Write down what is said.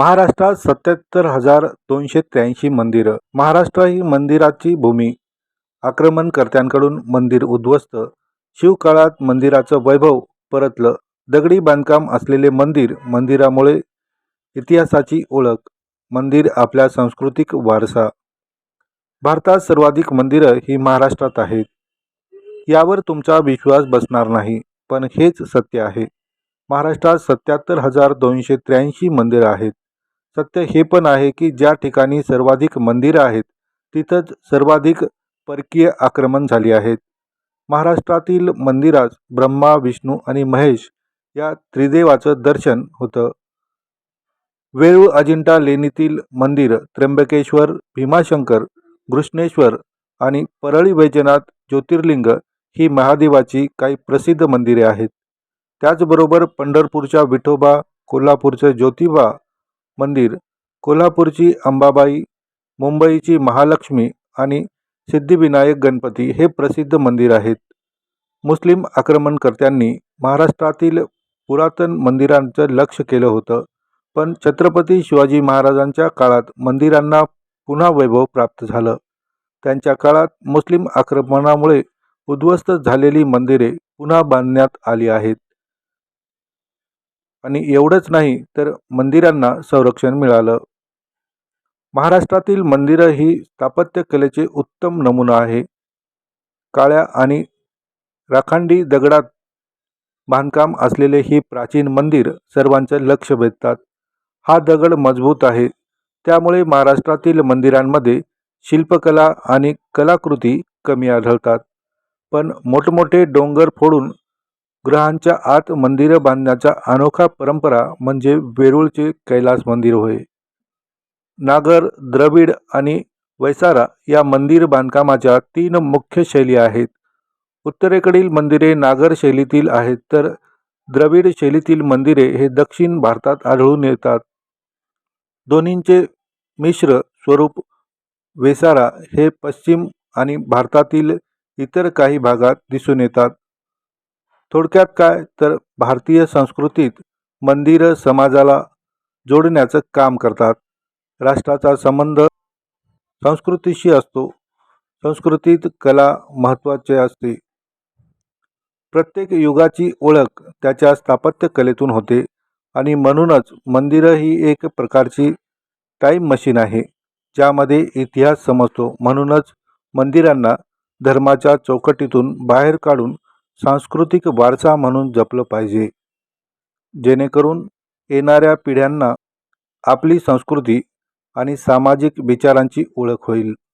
महाराष्ट्रात सत्याहत्तर हजार दोनशे त्र्याऐंशी मंदिरं. महाराष्ट्र ही मंदिराची भूमी. आक्रमणकर्त्यांकडून मंदिर उद्ध्वस्त. शिवकाळात मंदिराचं वैभव परतलं. दगडी बांधकाम असलेले मंदिर मंदिरामुळे इतिहासाची ओळख. मंदिर आपल्या सांस्कृतिक वारसा. भारतात सर्वाधिक मंदिरं ही महाराष्ट्रात आहेत. यावर तुमचा विश्वास बसणार नाही पण हेच सत्य आहे. महाराष्ट्रात सत्याहत्तर हजार दोनशे त्र्याऐंशी मंदिरं आहेत. सत्य हे पण आहे की ज्या ठिकाणी सर्वाधिक मंदिरं आहेत तिथंच सर्वाधिक परकीय आक्रमण झाली आहेत. महाराष्ट्रातील मंदिरात ब्रह्मा विष्णू आणि महेश या त्रिदेवाचं दर्शन होतं. वेरूळ अजिंठा लेणीतील मंदिर त्र्यंबकेश्वर भीमाशंकर घृष्णेश्वर आणि परळी वैजनाथ ज्योतिर्लिंग ही महादेवाची काही प्रसिद्ध मंदिरे आहेत. त्याचबरोबर पंढरपूरच्या विठोबा कोल्हापूरचं ज्योतिबा मंदिर कोल्हापूरची अंबाबाई मुंबईची महालक्ष्मी आणि सिद्धिविनायक गणपती हे प्रसिद्ध मंदिर आहेत. मुस्लिम आक्रमणकर्त्यांनी महाराष्ट्रातील पुरातन मंदिरांचं लक्ष केलं होतं पण छत्रपती शिवाजी महाराजांच्या काळात मंदिरांना पुन्हा वैभव प्राप्त झालं. त्यांच्या काळात मुस्लिम आक्रमणामुळे उद्ध्वस्त झालेली मंदिरे पुन्हा बांधण्यात आली आहेत. आणि एवढंच नाही तर मंदिरांना संरक्षण मिळालं. महाराष्ट्रातील मंदिरं ही स्थापत्यकलेचे उत्तम नमुना आहे. काळ्या आणि राखांडी दगडात बांधकाम असलेले ही प्राचीन मंदिर सर्वांचं लक्ष वेधतात. हा दगड मजबूत आहे. त्यामुळे महाराष्ट्रातील मंदिरांमध्ये शिल्पकला आणि कलाकृती कमी आढळतात. पण मोठमोठे डोंगर फोडून ग्रहांच्या आत मंदिरं बांधण्याचा अनोखा परंपरा म्हणजे वेरूळचे कैलास मंदिर होय. नागर द्रविड आणि वैसारा या मंदिर बांधकामाच्या तीन मुख्य शैली आहेत. उत्तरेकडील मंदिरे नागर शैलीतील आहेत तर द्रविड शैलीतील मंदिरे हे दक्षिण भारतात आढळून येतात. दोन्हींचे मिश्र स्वरूप वेसारा हे पश्चिम आणि भारतातील इतर काही भागात दिसून येतात. थोडक्यात काय? तर भारतीय संस्कृतीत मंदिरं समाजाला जोडण्याचं काम करतात. राष्ट्राचा संबंध संस्कृतीशी असतो. संस्कृतीत कला महत्त्वाचे असते. प्रत्येक युगाची ओळख त्याच्या स्थापत्यकलेतून होते आणि म्हणूनच मंदिरं ही एक प्रकारची टाईम मशीन आहे ज्यामध्ये इतिहास समजतो. म्हणूनच मंदिरांना धर्माच्या चौकटीतून बाहेर काढून सांस्कृतिक वारसा म्हणून जपलं पाहिजे. जेणेकरून येणाऱ्या पिढ्यांना आपली संस्कृती आणि सामाजिक विचारांची ओळख होईल.